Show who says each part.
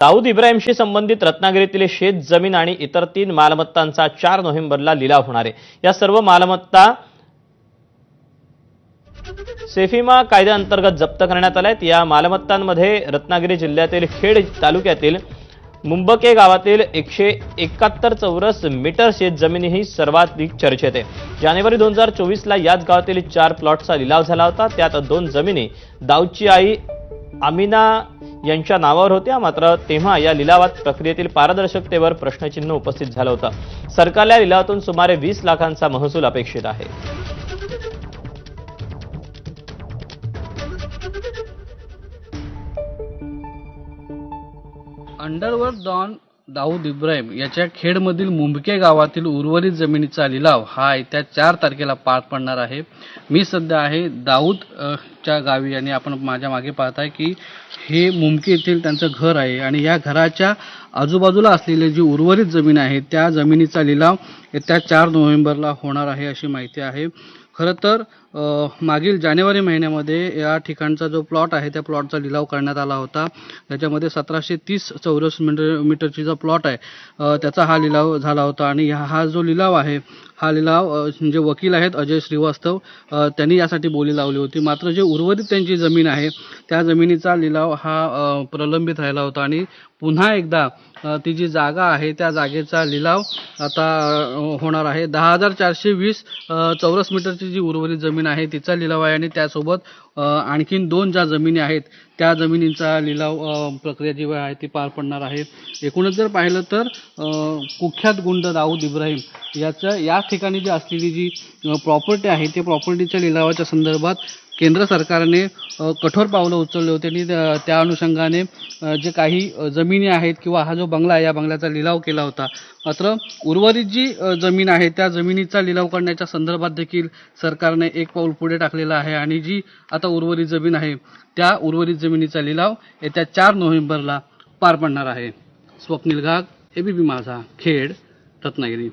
Speaker 1: दाऊद इब्राहिमशी संबंधित रत्नागिरीतील शेत जमीन आणि इतर तीन मालमत्तांचा चार नोव्हेंबरला लिलाव होणार आहे. या सर्व मालमत्ता सेफिमा कायद्याअंतर्गत जप्त करण्यात आल्यात या मालमत्तांमध्ये रत्नागिरी जिल्ह्यातील खेड तालुक्यातील मुंबके गावातील एकशे एकाहत्तर चौरस मीटर शेत जमीन ही सर्वाधिक चर्चेत आहे. जानेवारी दोन हजार चोवीसला याच गावातील चार प्लॉटचा लिलाव झाला होता. त्यात दोन जमिनी दाऊदची आई आमिना यांच्या नावावर होत्या. मात्र तेव्हा या लिलावात प्रक्रियेतील पारदर्शकतेवर प्रश्नचिन्ह उपस्थित झालं होतं. सरकारला या लिलावातून सुमारे वीस लाखांचा महसूल अपेक्षित आहे.
Speaker 2: अंडरवर्ल्ड डॉन दाऊद इब्राहिम याच्या खेडमधील मुंबके गावातील उर्वरित जमिनीचा लिलाव हा येत्या चार तारखेला पार पडणार आहे. मी सध्या आहे दाऊद च्या गावी आणि आपण माझ्या मागे पाहताय की हे मुंबके येथील त्यांचं घर आहे आणि या घराच्या आजूबाजूला असलेली जी उर्वरित जमीन आहे त्या जमिनीचा लिलाव येत्या चार नोव्हेंबरला होणार आहे अशी माहिती आहे. खरं तर मागील जानेवारी महिन्यामध्ये या ठिकाणचा जो प्लॉट आहे त्या प्लॉटचा लिलाव करण्यात आला होता. त्याच्यामध्ये सतराशे तीस चौरस मीटर मीटरची जो प्लॉट आहे त्याचा हा लिलाव झाला होता. आणि हा जो लिलाव आहे हा लिलाव जे वकील आहेत अजय श्रीवास्तव त्यांनी यासाठी बोली लावली होती. मात्र जे उर्वरित त्यांची जमीन आहे त्या जमिनीचा लिलाव हा प्रलंबित राहिला होता. आणि पुन्हा एकदा ती जी जागा आहे त्या जागेचा लिलाव आता होणार आहे. दहा हजार चारशे वीस चौरस मीटरची जी उर्वरित जमीन आहे तिचा लिलाव आहे आणि त्यासोबत आणखीन दोन ज्या जमिनी आहेत त्या जमिनींचा लिलाव प्रक्रिया जी आहे ती पार पडणार आहे. एकूणच जर पाहिलं तर कुख्यात गुंड दाऊद इब्राहिम याच्या या ठिकाणी जी असलेली जी प्रॉपर्टी आहे ते प्रॉपर्टीच्या लिलावाच्या संदर्भात केंद्र सरकारने कठोर पावलं उचलले होते. आणि त्या- त्या अनुषंगाने जे काही जमिनी आहेत किंवा हा जो बंगला आहे या बंगल्याचा लिलाव केला होता. मात्र उर्वरित जी जमीन आहे त्या जमिनीचा लिलाव करण्याच्या संदर्भात देखील सरकारने एक पाऊल पुढे टाकलेलं आहे. आणि जी आता उर्वरित जमीन आहे त्या उर्वरित जमिनीचा लिलाव येत्या चार नोव्हेंबरला पार पडणार आहे. स्वप्नील घाग एबीपी माझा खेड रत्नागिरी.